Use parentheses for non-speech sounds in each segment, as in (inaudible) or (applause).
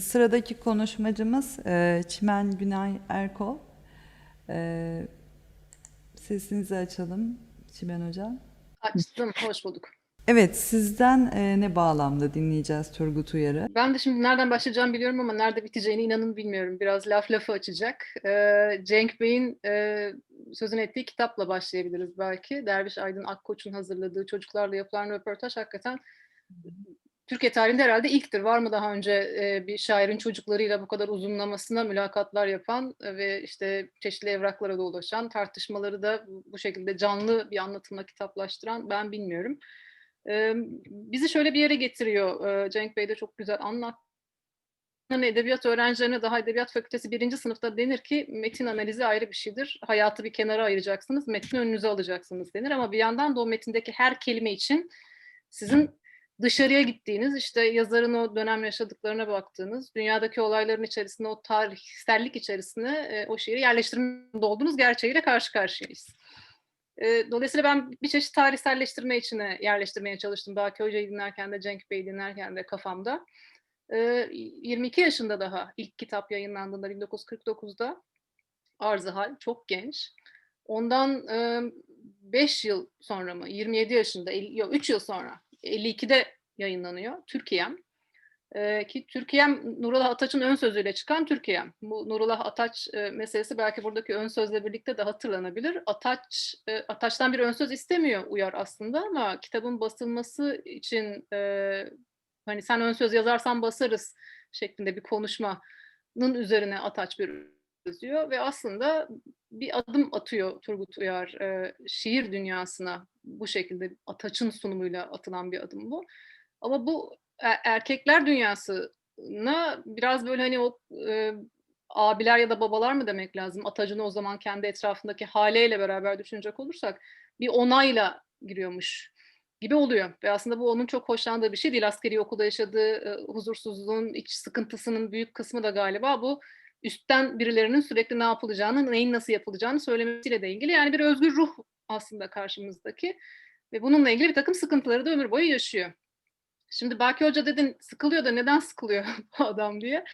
Sıradaki konuşmacımız e, Çimen Günay Erkol. E, Sesinizi açalım Çimen Hocam. Açtım, hoş bulduk. Evet, sizden e, ne bağlamda dinleyeceğiz Turgut Uyar'ı? Ben de şimdi nereden başlayacağımı biliyorum ama nerede biteceğini inanın bilmiyorum. Biraz laf lafı açacak. Cenk Bey'in e, sözünü ettiği kitapla başlayabiliriz belki. Derviş Aydın Akkoç'un hazırladığı çocuklarla yapılan röportaj hakikaten Türkiye tarihinde herhalde ilktir. Var mı daha önce e, bir şairin çocuklarıyla bu kadar uzunlamasına mülakatlar yapan e, ve işte çeşitli evraklara da ulaşan, tartışmaları da bu şekilde canlı bir anlatımla kitaplaştıran ben bilmiyorum. E, bizi şöyle bir yere getiriyor. E, Cenk Bey de çok güzel anlattı. Hani edebiyat öğrencilerine daha edebiyat fakültesi birinci sınıfta denir ki metin analizi ayrı bir şeydir. Hayatı bir kenara ayıracaksınız, metni önünüze alacaksınız denir. Ama bir yandan da o metindeki her kelime için sizin dışarıya gittiğiniz, işte yazarın o dönem yaşadıklarına baktığınız, dünyadaki olayların içerisinde, o tarihsellik içerisine e, o şiiri yerleştirmede olduğunuz gerçeğiyle karşı karşıyayız. E, dolayısıyla ben bir çeşit tarihselleştirme içine yerleştirmeye çalıştım. Baki Hoca'yı dinlerken de, Cenk Bey'i dinlerken de kafamda. E, 22 yaşında daha ilk kitap yayınlandığında 1949'da Arzı Hal, çok genç. Ondan 5 yıl sonra mı, 27 yaşında, yok 3 yıl sonra 52'de yayınlanıyor Türkiye'm. Ee, ki Türkiye'm Nurullah Ataç'ın ön sözüyle çıkan Türkiye'm. Bu Nurullah Ataç e, meselesi belki buradaki ön sözle birlikte de hatırlanabilir. Ataç e, Ataç'tan bir ön söz istemiyor Uyar aslında ama kitabın basılması için e, hani sen ön söz yazarsan basarız şeklinde bir konuşmanın üzerine Ataç bir yazıyor ve aslında bir adım atıyor Turgut Uyar e, şiir dünyasına bu şekilde Ataç'ın sunumuyla atılan bir adım bu. Ama bu erkekler dünyasına biraz böyle hani o e, abiler ya da babalar mı demek lazım? Atacını o zaman kendi etrafındaki haleyle beraber düşünecek olursak bir onayla giriyormuş gibi oluyor. Ve aslında bu onun çok hoşlandığı bir şey değil. Askeri okulda yaşadığı e, huzursuzluğun, iç sıkıntısının büyük kısmı da galiba bu üstten birilerinin sürekli ne yapılacağını, neyin nasıl yapılacağını söylemesiyle de ilgili. Yani bir özgür ruh aslında karşımızdaki ve bununla ilgili bir takım sıkıntıları da ömür boyu yaşıyor. Şimdi Baki Hoca dedin sıkılıyor da neden sıkılıyor (laughs) bu adam diye.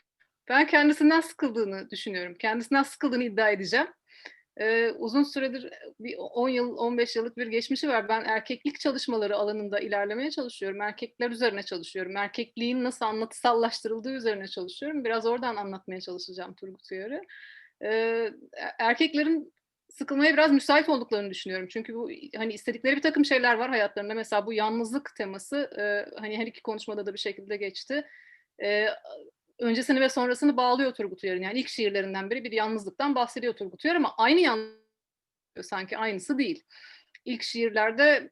Ben kendisinden sıkıldığını düşünüyorum. Kendisinden sıkıldığını iddia edeceğim. Ee, uzun süredir bir 10 yıl, 15 yıllık bir geçmişi var. Ben erkeklik çalışmaları alanında ilerlemeye çalışıyorum. Erkekler üzerine çalışıyorum. Erkekliğin nasıl anlatısallaştırıldığı üzerine çalışıyorum. Biraz oradan anlatmaya çalışacağım Turgut Uyar'ı. Ee, erkeklerin sıkılmaya biraz müsait olduklarını düşünüyorum. Çünkü bu hani istedikleri bir takım şeyler var hayatlarında. Mesela bu yalnızlık teması e, hani her iki konuşmada da bir şekilde geçti. E, öncesini ve sonrasını bağlıyor Turgut Uyar'ın. Yani ilk şiirlerinden biri bir yalnızlıktan bahsediyor Turgut Uyar ama aynı yalnızlık sanki aynısı değil. İlk şiirlerde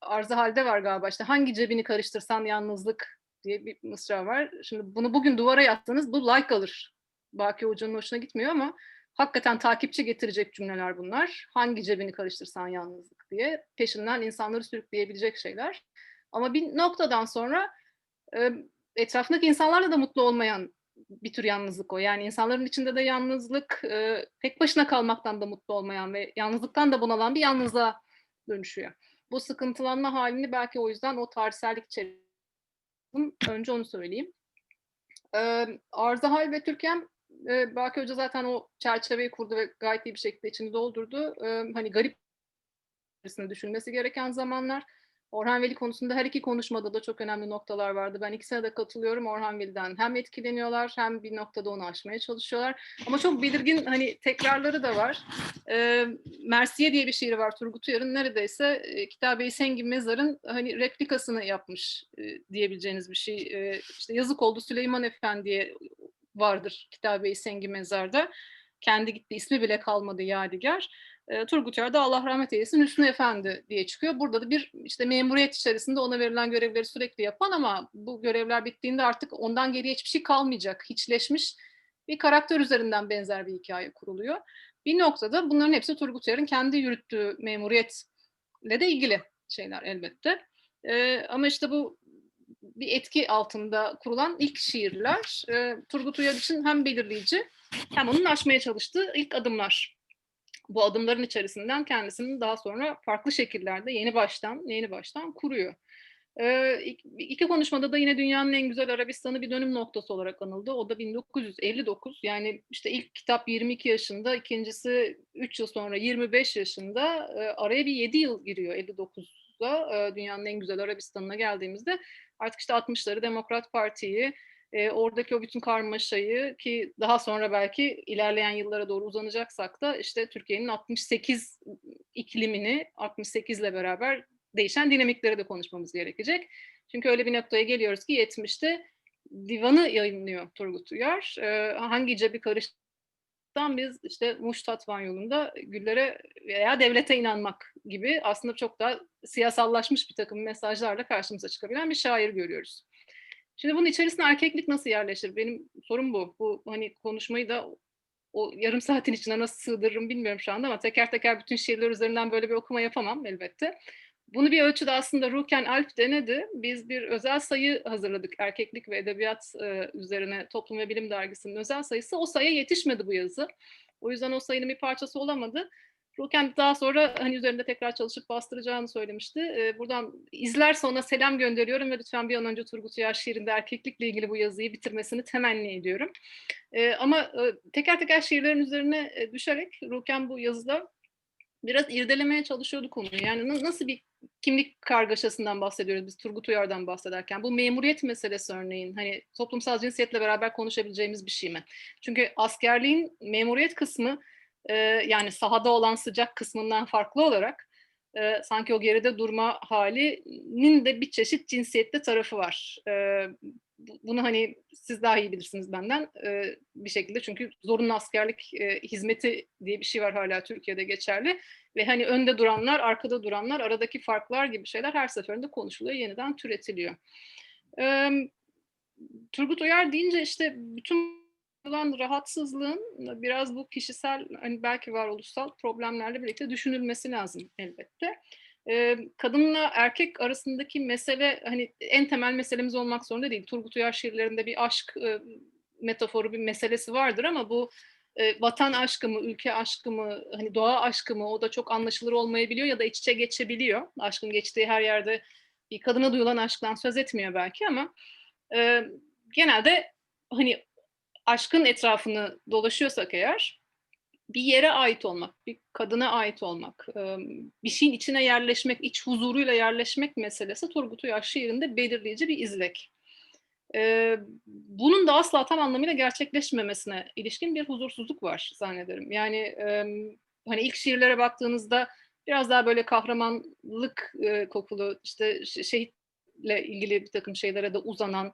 arıza halde var galiba işte hangi cebini karıştırsan yalnızlık diye bir mısra var. Şimdi bunu bugün duvara yattınız bu like alır. Baki Hoca'nın hoşuna gitmiyor ama hakikaten takipçi getirecek cümleler bunlar. Hangi cebini karıştırsan yalnızlık diye peşinden insanları sürükleyebilecek şeyler. Ama bir noktadan sonra etrafındaki insanlarla da mutlu olmayan bir tür yalnızlık o. Yani insanların içinde de yalnızlık, e, tek başına kalmaktan da mutlu olmayan ve yalnızlıktan da bunalan bir yalnızlığa dönüşüyor. Bu sıkıntılanma halini belki o yüzden o tarihsellik içerisinde önce onu söyleyeyim. E, Arzahal ve Türkiye'm e, Baki Hoca zaten o çerçeveyi kurdu ve gayet iyi bir şekilde içini doldurdu. E, hani garip düşünmesi gereken zamanlar. Orhan Veli konusunda her iki konuşmada da çok önemli noktalar vardı. Ben ikisine de katılıyorum. Orhan Veli'den hem etkileniyorlar hem bir noktada onu aşmaya çalışıyorlar. Ama çok belirgin hani tekrarları da var. E, Mersiye diye bir şiiri var Turgut Uyar'ın. Neredeyse e, Kitabe-i Sengi Mezar'ın hani replikasını yapmış e, diyebileceğiniz bir şey. E, işte yazık oldu Süleyman Efendi'ye vardır Kitabe-i Sengi Mezar'da. Kendi gitti ismi bile kalmadı Yadigar. E, Turgut Uyar'da Allah rahmet eylesin Hüsnü Efendi diye çıkıyor. Burada da bir işte memuriyet içerisinde ona verilen görevleri sürekli yapan ama bu görevler bittiğinde artık ondan geriye hiçbir şey kalmayacak. Hiçleşmiş bir karakter üzerinden benzer bir hikaye kuruluyor. Bir noktada bunların hepsi Turgut Uyar'ın kendi yürüttüğü memuriyetle de ilgili şeyler elbette. E, ama işte bu bir etki altında kurulan ilk şiirler e, Turgut Uyar için hem belirleyici hem onun aşmaya çalıştığı ilk adımlar. Bu adımların içerisinden kendisini daha sonra farklı şekillerde yeni baştan yeni baştan kuruyor. Ee, ik- iki konuşmada da yine dünyanın en güzel Arabistan'ı bir dönüm noktası olarak anıldı. O da 1959. Yani işte ilk kitap 22 yaşında, ikincisi 3 yıl sonra 25 yaşında. Ee, araya bir 7 yıl giriyor 59'da e, dünyanın en güzel Arabistan'ına geldiğimizde. Artık işte 60'ları Demokrat Parti'yi, e, oradaki o bütün karmaşayı ki daha sonra belki ilerleyen yıllara doğru uzanacaksak da işte Türkiye'nin 68 iklimini 68 ile beraber değişen dinamikleri de konuşmamız gerekecek. Çünkü öyle bir noktaya geliyoruz ki 70'te divanı yayınlıyor Turgut Uyar. Ee, hangi cebi karıştıktan biz işte Muş Tatvan yolunda güllere veya devlete inanmak gibi aslında çok daha siyasallaşmış bir takım mesajlarla karşımıza çıkabilen bir şair görüyoruz. Şimdi bunun içerisine erkeklik nasıl yerleşir? Benim sorum bu. Bu hani konuşmayı da o yarım saatin içine nasıl sığdırırım bilmiyorum şu anda ama teker teker bütün şiirler üzerinden böyle bir okuma yapamam elbette. Bunu bir ölçüde aslında Ruken Alp denedi. Biz bir özel sayı hazırladık. Erkeklik ve Edebiyat e, üzerine Toplum ve Bilim Dergisi'nin özel sayısı. O sayıya yetişmedi bu yazı. O yüzden o sayının bir parçası olamadı. Ruken daha sonra hani üzerinde tekrar çalışıp bastıracağını söylemişti. E, buradan izlerse ona selam gönderiyorum ve lütfen bir an önce Turgut Uyar şiirinde erkeklikle ilgili bu yazıyı bitirmesini temenni ediyorum. E, ama e, teker teker şiirlerin üzerine e, düşerek Ruken bu yazıda biraz irdelemeye çalışıyordu konuyu. Yani na- nasıl bir kimlik kargaşasından bahsediyoruz biz Turgut Uyar'dan bahsederken. Bu memuriyet meselesi örneğin hani toplumsal cinsiyetle beraber konuşabileceğimiz bir şey mi? Çünkü askerliğin memuriyet kısmı e, yani sahada olan sıcak kısmından farklı olarak e, sanki o geride durma halinin de bir çeşit cinsiyetli tarafı var. E, bu- bunu hani siz daha iyi bilirsiniz benden e, bir şekilde çünkü zorunlu askerlik e, hizmeti diye bir şey var hala Türkiye'de geçerli ve hani önde duranlar, arkada duranlar, aradaki farklar gibi şeyler her seferinde konuşuluyor, yeniden türetiliyor. Ee, Turgut Uyar deyince işte bütün olan rahatsızlığın biraz bu kişisel, hani belki varoluşsal problemlerle birlikte düşünülmesi lazım elbette. Ee, kadınla erkek arasındaki mesele hani en temel meselemiz olmak zorunda değil. Turgut Uyar şiirlerinde bir aşk e, metaforu bir meselesi vardır ama bu e, vatan aşkı mı, ülke aşkı mı, hani doğa aşkı mı o da çok anlaşılır olmayabiliyor ya da iç içe geçebiliyor. Aşkın geçtiği her yerde bir kadına duyulan aşktan söz etmiyor belki ama e, genelde hani aşkın etrafını dolaşıyorsak eğer bir yere ait olmak, bir kadına ait olmak, e, bir şeyin içine yerleşmek, iç huzuruyla yerleşmek meselesi Turgut Uyar şiirinde belirleyici bir izlek. Ee, bunun da asla tam anlamıyla gerçekleşmemesine ilişkin bir huzursuzluk var zannederim. Yani e, hani ilk şiirlere baktığınızda biraz daha böyle kahramanlık e, kokulu işte şehitle ilgili bir takım şeylere de uzanan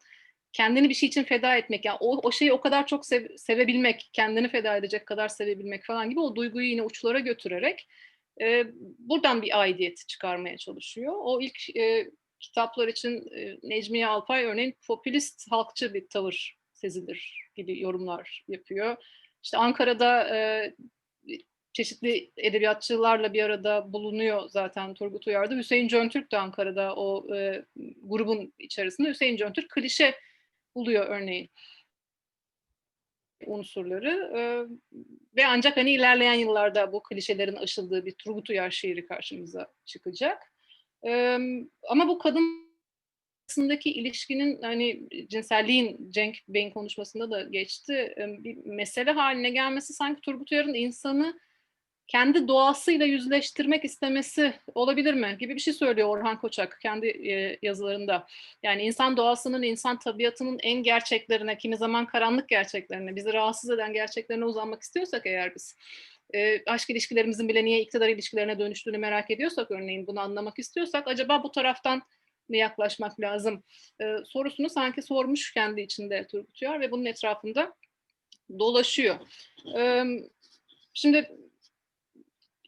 kendini bir şey için feda etmek yani o, o şeyi o kadar çok sev- sevebilmek kendini feda edecek kadar sevebilmek falan gibi o duyguyu yine uçlara götürerek e, buradan bir aidiyet çıkarmaya çalışıyor. O ilk e, kitaplar için e, Necmiye Alpay örneğin popülist halkçı bir tavır sezilir gibi yorumlar yapıyor. İşte Ankara'da e, çeşitli edebiyatçılarla bir arada bulunuyor zaten Turgut Uyar'da. Hüseyin Cöntürk de Ankara'da o e, grubun içerisinde. Hüseyin Cöntürk klişe buluyor örneğin unsurları e, ve ancak hani ilerleyen yıllarda bu klişelerin aşıldığı bir Turgut Uyar şiiri karşımıza çıkacak. E, ama bu kadın arasındaki ilişkinin hani cinselliğin Cenk Bey'in konuşmasında da geçti e, bir mesele haline gelmesi sanki Turgut Uyar'ın insanı kendi doğasıyla yüzleştirmek istemesi olabilir mi gibi bir şey söylüyor Orhan Koçak kendi e, yazılarında. Yani insan doğasının, insan tabiatının en gerçeklerine, kimi zaman karanlık gerçeklerine, bizi rahatsız eden gerçeklerine uzanmak istiyorsak eğer biz, e, aşk ilişkilerimizin bile niye iktidar ilişkilerine dönüştüğünü merak ediyorsak örneğin bunu anlamak istiyorsak acaba bu taraftan mı yaklaşmak lazım e, sorusunu sanki sormuş kendi içinde Turgut Uyar ve bunun etrafında dolaşıyor. Şimdi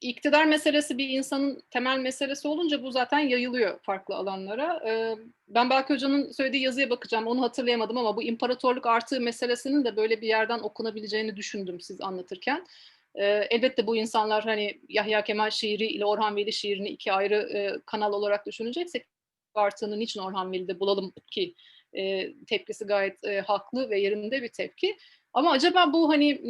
iktidar meselesi bir insanın temel meselesi olunca bu zaten yayılıyor farklı alanlara. Ee, ben Belki Hoca'nın söylediği yazıya bakacağım. Onu hatırlayamadım ama bu imparatorluk artığı meselesinin de böyle bir yerden okunabileceğini düşündüm siz anlatırken. Ee, elbette bu insanlar hani Yahya Kemal şiiri ile Orhan Veli şiirini iki ayrı e, kanal olarak düşüneceksek artığını niçin Orhan Veli'de bulalım ki e, tepkisi gayet e, haklı ve yerinde bir tepki. Ama acaba bu hani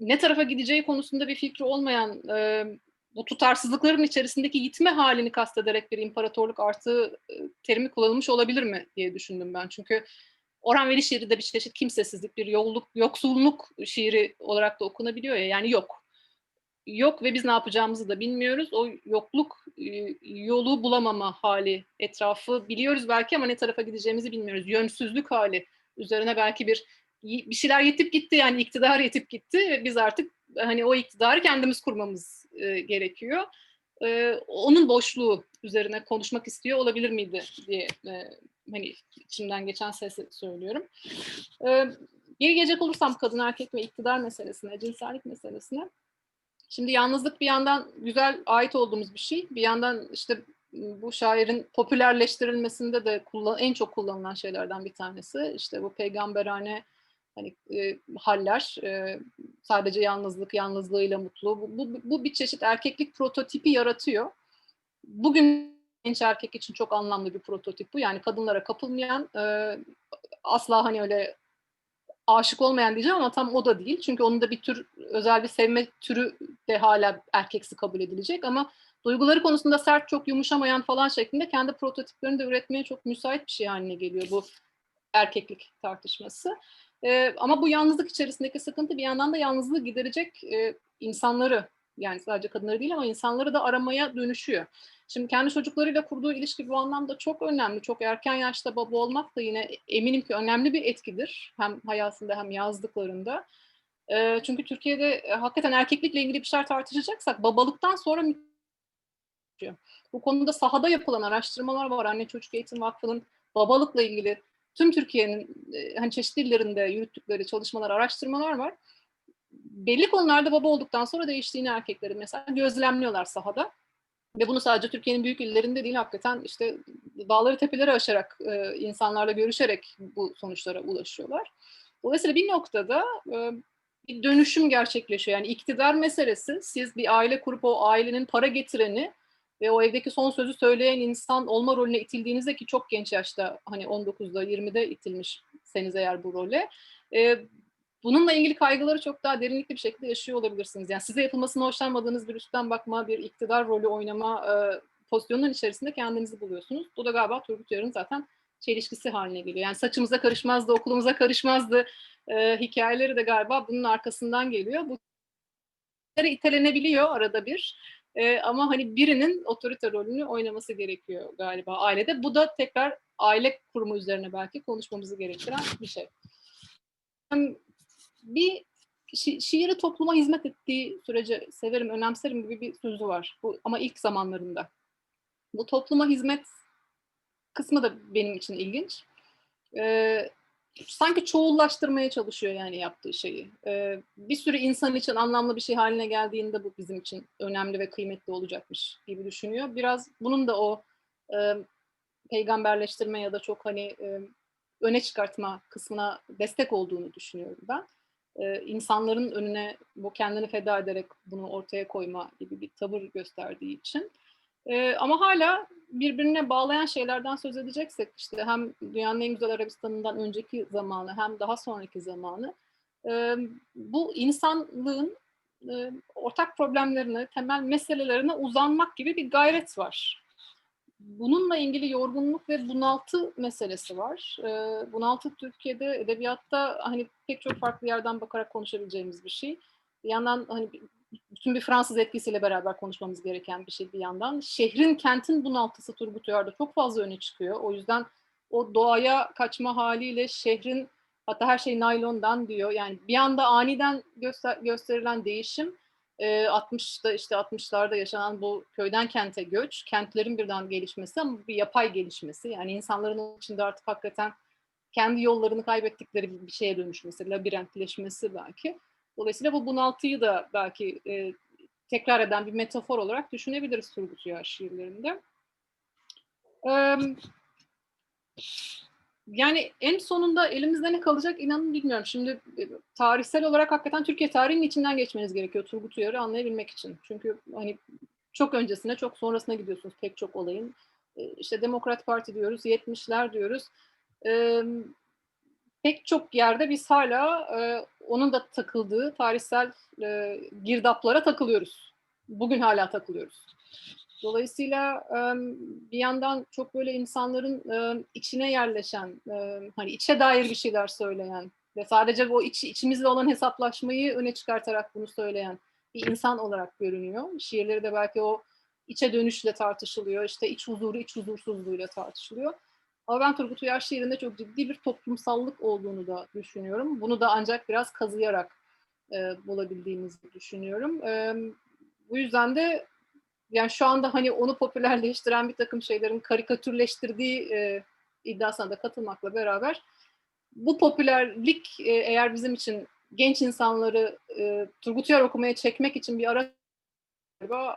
ne tarafa gideceği konusunda bir fikri olmayan e, bu tutarsızlıkların içerisindeki yitme halini kastederek bir imparatorluk artı terimi kullanılmış olabilir mi diye düşündüm ben. Çünkü Orhan Veli şiiri de bir çeşit kimsesizlik, bir yolluk, yoksulluk şiiri olarak da okunabiliyor ya. Yani yok. Yok ve biz ne yapacağımızı da bilmiyoruz. O yokluk yolu bulamama hali etrafı biliyoruz belki ama ne tarafa gideceğimizi bilmiyoruz. Yönsüzlük hali üzerine belki bir bir şeyler yetip gitti yani iktidar yetip gitti biz artık hani o iktidarı kendimiz kurmamız e, gerekiyor. E, onun boşluğu üzerine konuşmak istiyor olabilir miydi diye e, hani içimden geçen sesi söylüyorum. E, geri gelecek olursam kadın erkek ve iktidar meselesine, cinsellik meselesine. Şimdi yalnızlık bir yandan güzel ait olduğumuz bir şey. Bir yandan işte bu şairin popülerleştirilmesinde de kullan, en çok kullanılan şeylerden bir tanesi. İşte bu peygamberane hani e, haller, e, sadece yalnızlık, yalnızlığıyla mutlu. Bu, bu, bu bir çeşit erkeklik prototipi yaratıyor. Bugün genç erkek için çok anlamlı bir prototip bu. Yani kadınlara kapılmayan, e, asla hani öyle aşık olmayan diyeceğim ama tam o da değil. Çünkü onun da bir tür özel bir sevme türü de hala erkeksi kabul edilecek ama duyguları konusunda sert, çok yumuşamayan falan şeklinde kendi prototiplerini de üretmeye çok müsait bir şey haline geliyor bu erkeklik tartışması. Ee, ama bu yalnızlık içerisindeki sıkıntı bir yandan da yalnızlığı giderecek e, insanları yani sadece kadınları değil ama insanları da aramaya dönüşüyor. Şimdi kendi çocuklarıyla kurduğu ilişki bu anlamda çok önemli. Çok erken yaşta baba olmak da yine eminim ki önemli bir etkidir. Hem hayatında hem yazdıklarında. E, çünkü Türkiye'de e, hakikaten erkeklikle ilgili bir şeyler tartışacaksak babalıktan sonra bu konuda sahada yapılan araştırmalar var. Anne Çocuk Eğitim Vakfı'nın babalıkla ilgili tüm Türkiye'nin e, hani çeşitli illerinde yürüttükleri çalışmalar, araştırmalar var. Belli konularda baba olduktan sonra değiştiğini erkekleri mesela gözlemliyorlar sahada. Ve bunu sadece Türkiye'nin büyük illerinde değil hakikaten işte dağları tepeleri aşarak e, insanlarla görüşerek bu sonuçlara ulaşıyorlar. Dolayısıyla bir noktada e, bir dönüşüm gerçekleşiyor. Yani iktidar meselesi siz bir aile kurup o ailenin para getireni ve o evdeki son sözü söyleyen insan olma rolüne itildiğinizde ki çok genç yaşta hani 19'da 20'de itilmişseniz eğer bu role e, bununla ilgili kaygıları çok daha derinlikli bir şekilde yaşıyor olabilirsiniz. Yani size yapılmasını hoşlanmadığınız bir üstten bakma, bir iktidar rolü oynama e, pozisyonunun içerisinde kendinizi buluyorsunuz. Bu da galiba Turgut Uyar'ın zaten çelişkisi haline geliyor. Yani saçımıza karışmazdı, okulumuza karışmazdı e, hikayeleri de galiba bunun arkasından geliyor. Bu itelenebiliyor arada bir. E, ama hani birinin otorite rolünü oynaması gerekiyor galiba ailede. Bu da tekrar aile kurumu üzerine belki konuşmamızı gerektiren bir şey. Bir şi- şiiri topluma hizmet ettiği sürece severim, önemserim gibi bir sözü var. Bu, ama ilk zamanlarında. Bu topluma hizmet kısmı da benim için ilginç. Ee, sanki çoğullaştırmaya çalışıyor yani yaptığı şeyi. Ee, bir sürü insan için anlamlı bir şey haline geldiğinde bu bizim için önemli ve kıymetli olacakmış gibi düşünüyor. Biraz bunun da o e, peygamberleştirme ya da çok hani e, öne çıkartma kısmına destek olduğunu düşünüyorum ben. Ee, insanların önüne bu kendini feda ederek bunu ortaya koyma gibi bir tavır gösterdiği için. Ee, ama hala birbirine bağlayan şeylerden söz edeceksek işte hem dünyanın en güzel Arabistan'ından önceki zamanı hem daha sonraki zamanı e, bu insanlığın e, ortak problemlerine, temel meselelerine uzanmak gibi bir gayret var. Bununla ilgili yorgunluk ve bunaltı meselesi var. E, bunaltı Türkiye'de edebiyatta hani pek çok farklı yerden bakarak konuşabileceğimiz bir şey. Bir yandan hani bütün bir Fransız etkisiyle beraber konuşmamız gereken bir şey bir yandan. Şehrin, kentin bunaltısı Turgut Uyar'da çok fazla öne çıkıyor. O yüzden o doğaya kaçma haliyle şehrin hatta her şey naylondan diyor. Yani bir anda aniden göster gösterilen değişim 60'da işte 60'larda yaşanan bu köyden kente göç, kentlerin birden gelişmesi ama bir yapay gelişmesi. Yani insanların içinde artık hakikaten kendi yollarını kaybettikleri bir şeye dönüşmesi, labirentleşmesi belki. Dolayısıyla bu bunaltıyı da belki e, tekrar eden bir metafor olarak düşünebiliriz Turgut Uyar şiirlerinde. Ee, yani en sonunda elimizde ne kalacak inanın bilmiyorum. Şimdi e, tarihsel olarak hakikaten Türkiye tarihinin içinden geçmeniz gerekiyor Turgut Uyar'ı anlayabilmek için. Çünkü hani çok öncesine çok sonrasına gidiyorsunuz pek çok olayın. E, işte Demokrat Parti diyoruz, 70'ler diyoruz. Ee, pek çok yerde biz hala e, onun da takıldığı tarihsel e, girdaplara takılıyoruz bugün hala takılıyoruz. Dolayısıyla e, bir yandan çok böyle insanların e, içine yerleşen, e, hani içe dair bir şeyler söyleyen ve sadece o iç, içimizde olan hesaplaşmayı öne çıkartarak bunu söyleyen bir insan olarak görünüyor. Şiirleri de belki o içe dönüşle tartışılıyor, işte iç huzuru, iç huzursuzluğuyla tartışılıyor. Ama ben Turgut Uyar şiirinde çok ciddi bir toplumsallık olduğunu da düşünüyorum. Bunu da ancak biraz kazıyarak e, bulabildiğimizi düşünüyorum. E, bu yüzden de yani şu anda hani onu popülerleştiren bir takım şeylerin karikatürleştirdiği e, iddiasına da katılmakla beraber bu popülerlik e, eğer bizim için genç insanları e, Turgut Uyar okumaya çekmek için bir araç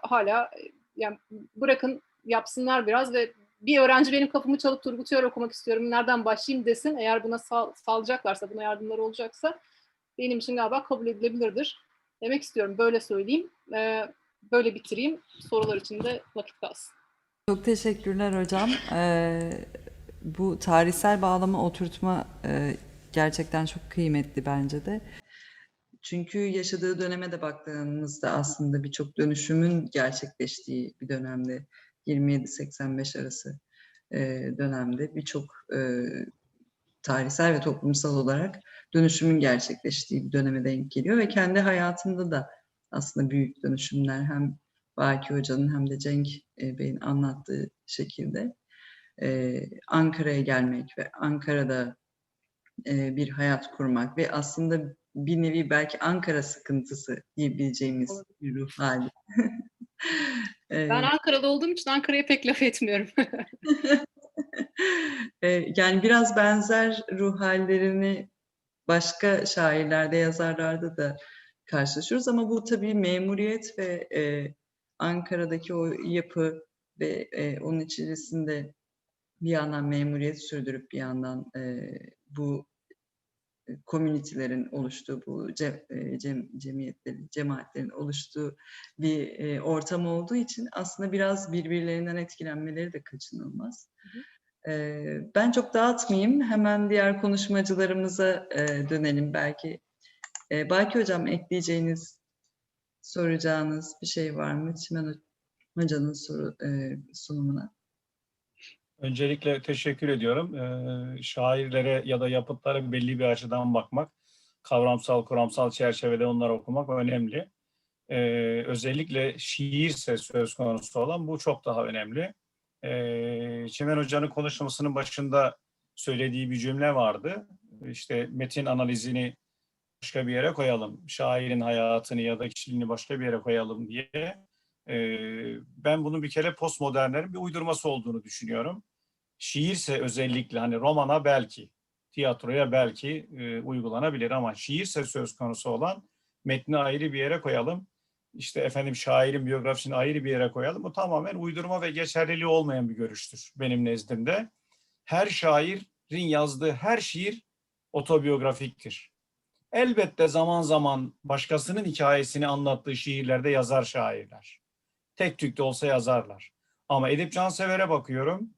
hala e, yani bırakın yapsınlar biraz ve bir öğrenci benim kapımı çalıp Turgut Uyar okumak istiyorum nereden başlayayım desin eğer buna sağ, sağlayacaklarsa buna yardımları olacaksa benim için galiba kabul edilebilirdir demek istiyorum böyle söyleyeyim e, böyle bitireyim sorular için de vakit kalsın. Çok teşekkürler hocam. Ee, bu tarihsel bağlama oturtma e, gerçekten çok kıymetli bence de. Çünkü yaşadığı döneme de baktığımızda aslında birçok dönüşümün gerçekleştiği bir dönemde 27-85 arası e, dönemde birçok e, tarihsel ve toplumsal olarak dönüşümün gerçekleştiği bir döneme denk geliyor ve kendi hayatında da aslında büyük dönüşümler hem Baki Hoca'nın hem de Cenk e, Bey'in anlattığı şekilde e, Ankara'ya gelmek ve Ankara'da e, bir hayat kurmak ve aslında bir nevi belki Ankara sıkıntısı diyebileceğimiz bir ruh hali. (laughs) Ben Ankara'da olduğum için Ankara'ya pek laf etmiyorum. (laughs) (laughs) yani biraz benzer ruh hallerini başka şairlerde, yazarlarda da karşılaşıyoruz ama bu tabii memuriyet ve e, Ankara'daki o yapı ve e, onun içerisinde bir yandan memuriyet sürdürüp bir yandan e, bu komünitelerin oluştuğu, bu ce, e, cem, cemiyetlerin, cemaatlerin oluştuğu bir e, ortam olduğu için aslında biraz birbirlerinden etkilenmeleri de kaçınılmaz. Hı hı. E, ben çok dağıtmayayım, hemen diğer konuşmacılarımıza e, dönelim belki. E, Baki Hocam ekleyeceğiniz, soracağınız bir şey var mı? Çimen Hoca'nın soru, e, sunumuna. Öncelikle teşekkür ediyorum. Ee, şairlere ya da yapıtlara belli bir açıdan bakmak, kavramsal, kuramsal çerçevede onları okumak önemli. Ee, özellikle şiirse söz konusu olan bu çok daha önemli. Ee, Çimen Hoca'nın konuşmasının başında söylediği bir cümle vardı. İşte metin analizini başka bir yere koyalım, şairin hayatını ya da kişiliğini başka bir yere koyalım diye. Ee, ben bunun bir kere postmodernlerin bir uydurması olduğunu düşünüyorum. Şiirse özellikle hani romana belki, tiyatroya belki e, uygulanabilir ama şiirse söz konusu olan metni ayrı bir yere koyalım. İşte efendim şairin biyografisini ayrı bir yere koyalım. Bu tamamen uydurma ve geçerliliği olmayan bir görüştür benim nezdimde. Her şairin yazdığı her şiir otobiyografiktir. Elbette zaman zaman başkasının hikayesini anlattığı şiirlerde yazar şairler tek tük de olsa yazarlar. Ama Edip Cansever'e bakıyorum.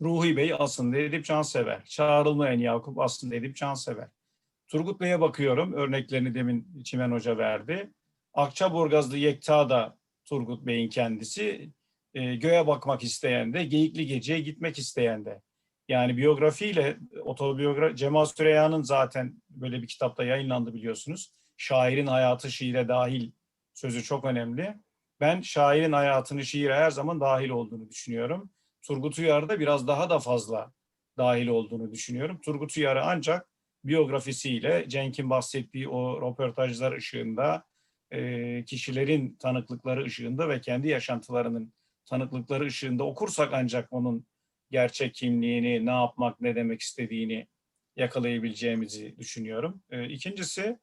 Ruhi Bey aslında Edip Cansever. Çağrılmayan Yakup aslında Edip Cansever. Turgut Bey'e bakıyorum. Örneklerini demin Çimen Hoca verdi. Akçaburgazlı Yekta da Turgut Bey'in kendisi. E, göğe bakmak isteyen de, Geyikli Gece'ye gitmek isteyen de. Yani biyografiyle otobiyografi, Cemal Süreyya'nın zaten böyle bir kitapta yayınlandı biliyorsunuz. Şairin hayatı şiire dahil sözü çok önemli. Ben şairin hayatını şiire her zaman dahil olduğunu düşünüyorum. Turgut Uyar'da biraz daha da fazla dahil olduğunu düşünüyorum. Turgut Uyar'ı ancak biyografisiyle Cenk'in bahsettiği o röportajlar ışığında, e, kişilerin tanıklıkları ışığında ve kendi yaşantılarının tanıklıkları ışığında okursak ancak onun gerçek kimliğini, ne yapmak, ne demek istediğini yakalayabileceğimizi düşünüyorum. E, ikincisi,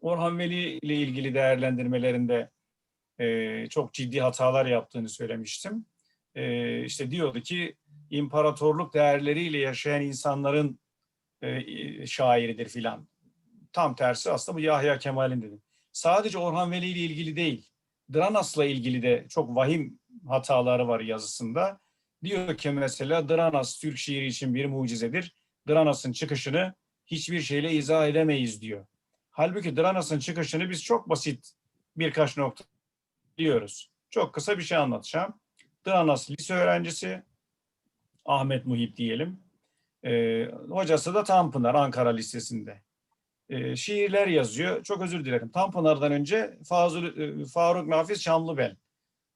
Orhan Veli ile ilgili değerlendirmelerinde e, çok ciddi hatalar yaptığını söylemiştim. E, işte diyordu ki imparatorluk değerleriyle yaşayan insanların e, şairidir filan. Tam tersi aslında bu Yahya Kemal'in dedim. Sadece Orhan Veli ile ilgili değil, Dranas'la ilgili de çok vahim hataları var yazısında. Diyor ki mesela Dranas Türk şiiri için bir mucizedir. Dranas'ın çıkışını hiçbir şeyle izah edemeyiz diyor. Halbuki Dranas'ın çıkışını biz çok basit birkaç nokta biliyoruz. Çok kısa bir şey anlatacağım. Dıanas lise öğrencisi Ahmet Muhip diyelim. Ee, hocası da Tanpınar Ankara Lisesi'nde. Ee, şiirler yazıyor. Çok özür dilerim. Tanpınar'dan önce Fazıl, e, Faruk Nafiz Çamlıbel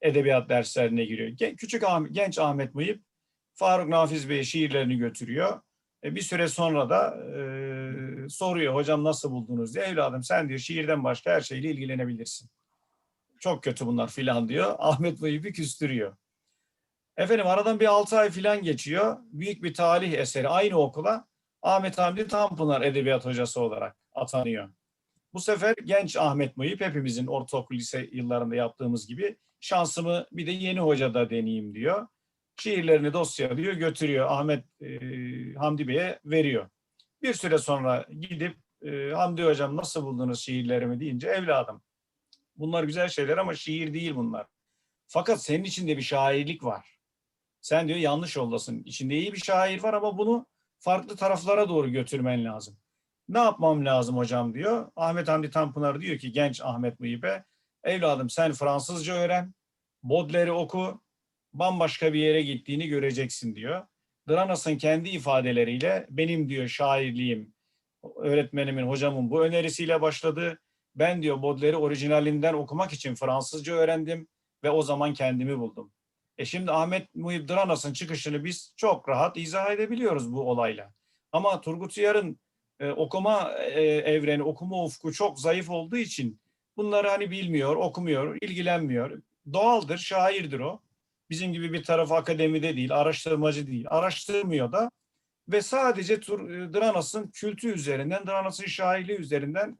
edebiyat derslerine giriyor. Gen- Küçük Ah- genç Ahmet Muhip Faruk Nafiz Bey şiirlerini götürüyor. E, bir süre sonra da e, soruyor hocam nasıl buldunuz diye. Evladım sen diyor şiirden başka her şeyle ilgilenebilirsin. Çok kötü bunlar filan diyor. (laughs) Ahmet Muhip'i küstürüyor. Efendim aradan bir altı ay filan geçiyor. Büyük bir talih eseri aynı okula Ahmet Hamdi Tanpınar edebiyat hocası olarak atanıyor. Bu sefer genç Ahmet Muhip hepimizin ortaokul lise yıllarında yaptığımız gibi şansımı bir de yeni hocada deneyeyim diyor. Şiirlerini dosyalıyor, götürüyor Ahmet e, Hamdi Bey'e veriyor. Bir süre sonra gidip e, Hamdi Hocam nasıl buldunuz şiirlerimi deyince evladım bunlar güzel şeyler ama şiir değil bunlar. Fakat senin içinde bir şairlik var. Sen diyor yanlış yoldasın. İçinde iyi bir şair var ama bunu farklı taraflara doğru götürmen lazım. Ne yapmam lazım hocam diyor. Ahmet Hamdi Tanpınar diyor ki genç Ahmet Muhib'e evladım sen Fransızca öğren, Baudelaire'i oku, bambaşka bir yere gittiğini göreceksin diyor. Dranas'ın kendi ifadeleriyle benim diyor şairliğim öğretmenimin, hocamın bu önerisiyle başladı. Ben diyor Baudelaire'i orijinalinden okumak için Fransızca öğrendim ve o zaman kendimi buldum. E şimdi Ahmet Muhib Dranas'ın çıkışını biz çok rahat izah edebiliyoruz bu olayla. Ama Turgut Uyar'ın e, okuma e, evreni, okuma ufku çok zayıf olduğu için bunları hani bilmiyor, okumuyor, ilgilenmiyor. Doğaldır, şairdir o. Bizim gibi bir tarafı akademide değil, araştırmacı değil. Araştırmıyor da ve sadece Tur, e, Dranas'ın kültü üzerinden, Dranas'ın şairliği üzerinden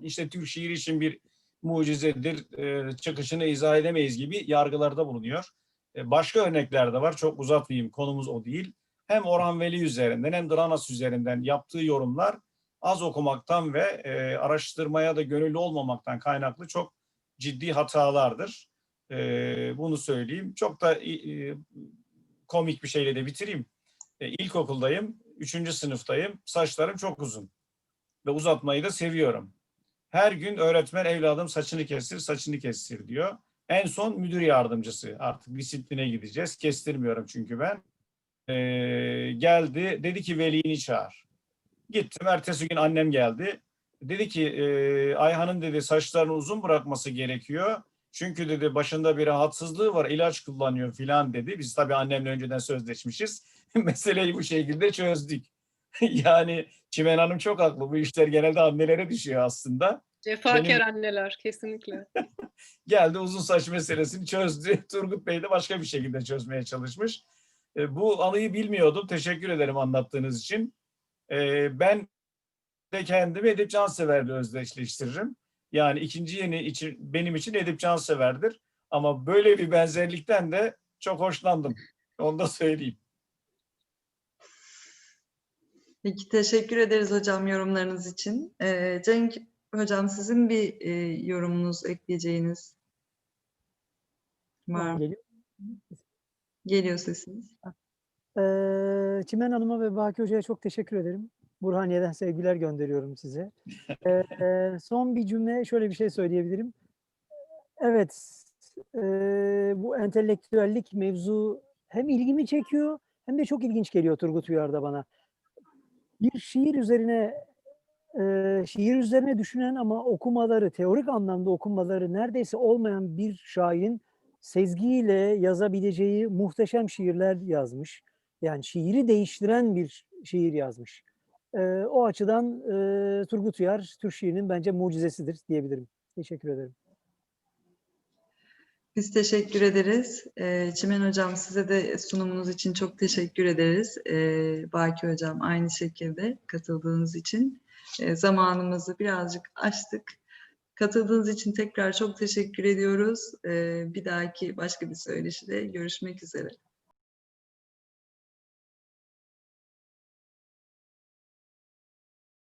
işte Türk şiiri için bir mucizedir, e, çıkışını izah edemeyiz gibi yargılarda bulunuyor. E, başka örnekler de var, çok uzatmayayım, konumuz o değil. Hem Orhan Veli üzerinden hem Dranas üzerinden yaptığı yorumlar az okumaktan ve e, araştırmaya da gönüllü olmamaktan kaynaklı çok ciddi hatalardır. Bunu söyleyeyim. Çok da komik bir şeyle de bitireyim. E, ilkokuldayım, üçüncü sınıftayım, saçlarım çok uzun ve uzatmayı da seviyorum. Her gün öğretmen evladım saçını kestir, saçını kestir diyor. En son müdür yardımcısı artık disipline gideceğiz. Kestirmiyorum çünkü ben. Ee, geldi dedi ki velini çağır. Gittim ertesi gün annem geldi. Dedi ki e, Ayhan'ın dedi saçlarını uzun bırakması gerekiyor. Çünkü dedi başında bir rahatsızlığı var ilaç kullanıyor filan dedi. Biz tabii annemle önceden sözleşmişiz. (laughs) Meseleyi bu şekilde çözdük. (laughs) yani Çimen Hanım çok haklı. Bu işler genelde annelere düşüyor aslında. Cefakar Benim- anneler kesinlikle. (laughs) geldi uzun saç meselesini çözdü. (laughs) Turgut Bey de başka bir şekilde çözmeye çalışmış. E, bu anıyı bilmiyordum. Teşekkür ederim anlattığınız için. E, ben de kendimi Edip Cansever'le özdeşleştiririm. Yani ikinci yeni için benim için Edip Cansever'dir. Ama böyle bir benzerlikten de çok hoşlandım. Onu da söyleyeyim. Peki teşekkür ederiz hocam yorumlarınız için. Ee, Cenk hocam sizin bir e, yorumunuz, ekleyeceğiniz var mı? Geliyor. Geliyor sesiniz. Ee, Çimen Hanım'a ve Baki Hoca'ya çok teşekkür ederim. Burhaniye'den sevgiler gönderiyorum size. (laughs) Ee, son bir cümle şöyle bir şey söyleyebilirim. Evet, e, bu entelektüellik mevzu hem ilgimi çekiyor hem de çok ilginç geliyor Turgut Uyar'da bana. Bir şiir üzerine e, şiir üzerine düşünen ama okumaları, teorik anlamda okumaları neredeyse olmayan bir şairin sezgiyle yazabileceği muhteşem şiirler yazmış. Yani şiiri değiştiren bir şiir yazmış. Ee, o açıdan e, Turgut Uyar Türk şiirinin bence mucizesidir diyebilirim. Teşekkür ederim. Biz teşekkür ederiz. Ee, Çimen hocam size de sunumunuz için çok teşekkür ederiz. Ee, Baki hocam aynı şekilde katıldığınız için. Ee, zamanımızı birazcık aştık. Katıldığınız için tekrar çok teşekkür ediyoruz. Bir dahaki başka bir söyleşide görüşmek üzere.